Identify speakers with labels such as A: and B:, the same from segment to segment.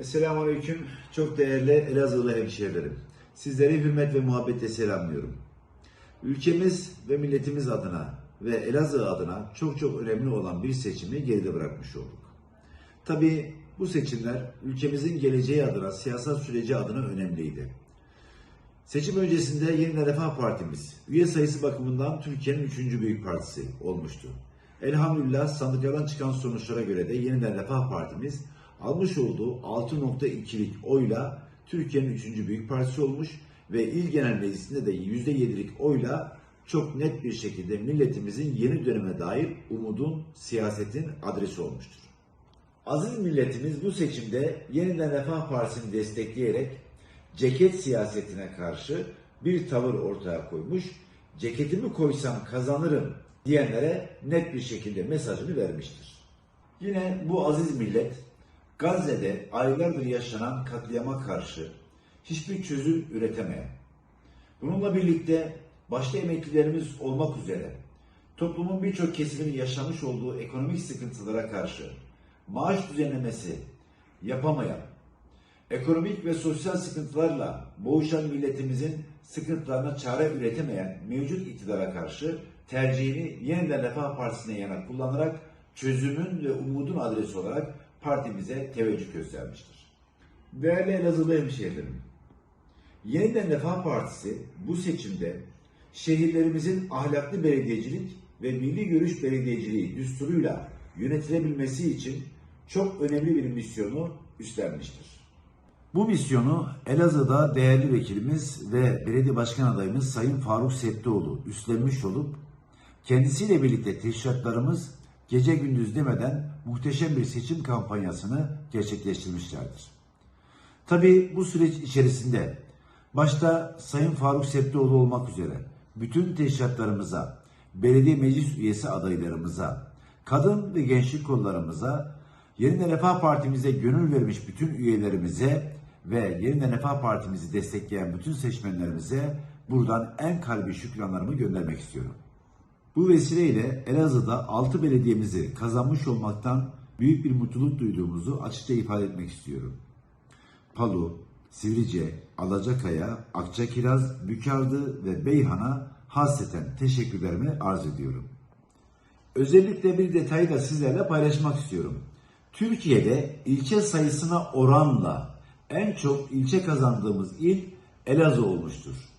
A: Esselamu Aleyküm. Çok değerli Elazığlı hemşehrilerim. Sizleri hürmet ve muhabbetle selamlıyorum. Ülkemiz ve milletimiz adına ve Elazığ adına çok çok önemli olan bir seçimi geride bırakmış olduk. Tabii bu seçimler ülkemizin geleceği adına, siyasal süreci adına önemliydi. Seçim öncesinde Yeniden Refah Partimiz üye sayısı bakımından Türkiye'nin üçüncü büyük partisi olmuştu. Elhamdülillah sandıklardan çıkan sonuçlara göre de Yeniden Refah Partimiz almış olduğu 6.2'lik oyla Türkiye'nin üçüncü büyük partisi olmuş ve il genel meclisinde de %7'lik oyla çok net bir şekilde milletimizin yeni döneme dair umudun, siyasetin adresi olmuştur. Aziz milletimiz bu seçimde Yeniden Refah Partisi'ni destekleyerek ceket siyasetine karşı bir tavır ortaya koymuş. Ceketimi koysam kazanırım diyenlere net bir şekilde mesajını vermiştir. Yine bu aziz millet Gazze'de aylardır yaşanan katliama karşı hiçbir çözüm üretemeyen, bununla birlikte başta emeklilerimiz olmak üzere toplumun birçok kesiminin yaşamış olduğu ekonomik sıkıntılara karşı maaş düzenlemesi yapamayan, ekonomik ve sosyal sıkıntılarla boğuşan milletimizin sıkıntılarına çare üretemeyen mevcut iktidara karşı tercihini yeniden Refah Partisi'ne yana kullanarak çözümün ve umudun adresi olarak partimize teveccüh göstermiştir. Değerli Elazığlı hemşehrilerim, Yeniden Refah Partisi bu seçimde şehirlerimizin ahlaklı belediyecilik ve milli görüş belediyeciliği düsturuyla yönetilebilmesi için çok önemli bir misyonu üstlenmiştir. Bu misyonu Elazığ'da değerli vekilimiz ve belediye başkan adayımız Sayın Faruk Septioğlu üstlenmiş olup kendisiyle birlikte teşkilatlarımız gece gündüz demeden muhteşem bir seçim kampanyasını gerçekleştirmişlerdir. Tabii bu süreç içerisinde başta Sayın Faruk Septioğlu olmak üzere bütün teşkilatlarımıza, belediye meclis üyesi adaylarımıza, kadın ve gençlik kollarımıza, Yeniden Refah Partimize gönül vermiş bütün üyelerimize ve Yeniden Refah Partimizi destekleyen bütün seçmenlerimize buradan en kalbi şükranlarımı göndermek istiyorum. Bu vesileyle Elazığ'da 6 belediyemizi kazanmış olmaktan büyük bir mutluluk duyduğumuzu açıkça ifade etmek istiyorum. Palu, Sivrice, Alacakaya, Akçakiraz, Bükardı ve Beyhan'a hasreten teşekkürlerimi arz ediyorum. Özellikle bir detayı da sizlerle paylaşmak istiyorum. Türkiye'de ilçe sayısına oranla en çok ilçe kazandığımız il Elazığ olmuştur.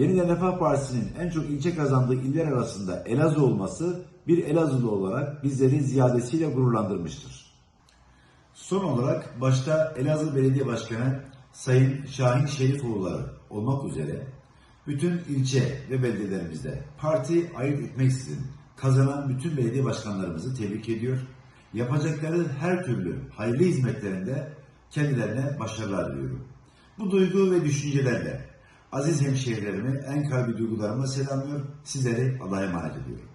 A: Yeniden Refah Partisi'nin en çok ilçe kazandığı iller arasında Elazığ olması bir Elazığlı olarak bizleri ziyadesiyle gururlandırmıştır. Son olarak başta Elazığ Belediye Başkanı Sayın Şahin Şerifoğulları olmak üzere bütün ilçe ve beldelerimizde parti ayırt etmeksizin kazanan bütün belediye başkanlarımızı tebrik ediyor. Yapacakları her türlü hayırlı hizmetlerinde kendilerine başarılar diliyorum. Bu duygu ve düşüncelerle aziz hemşehrilerimi en kalbi duygularımla selamlıyor. Sizleri Allah'a emanet ediyorum.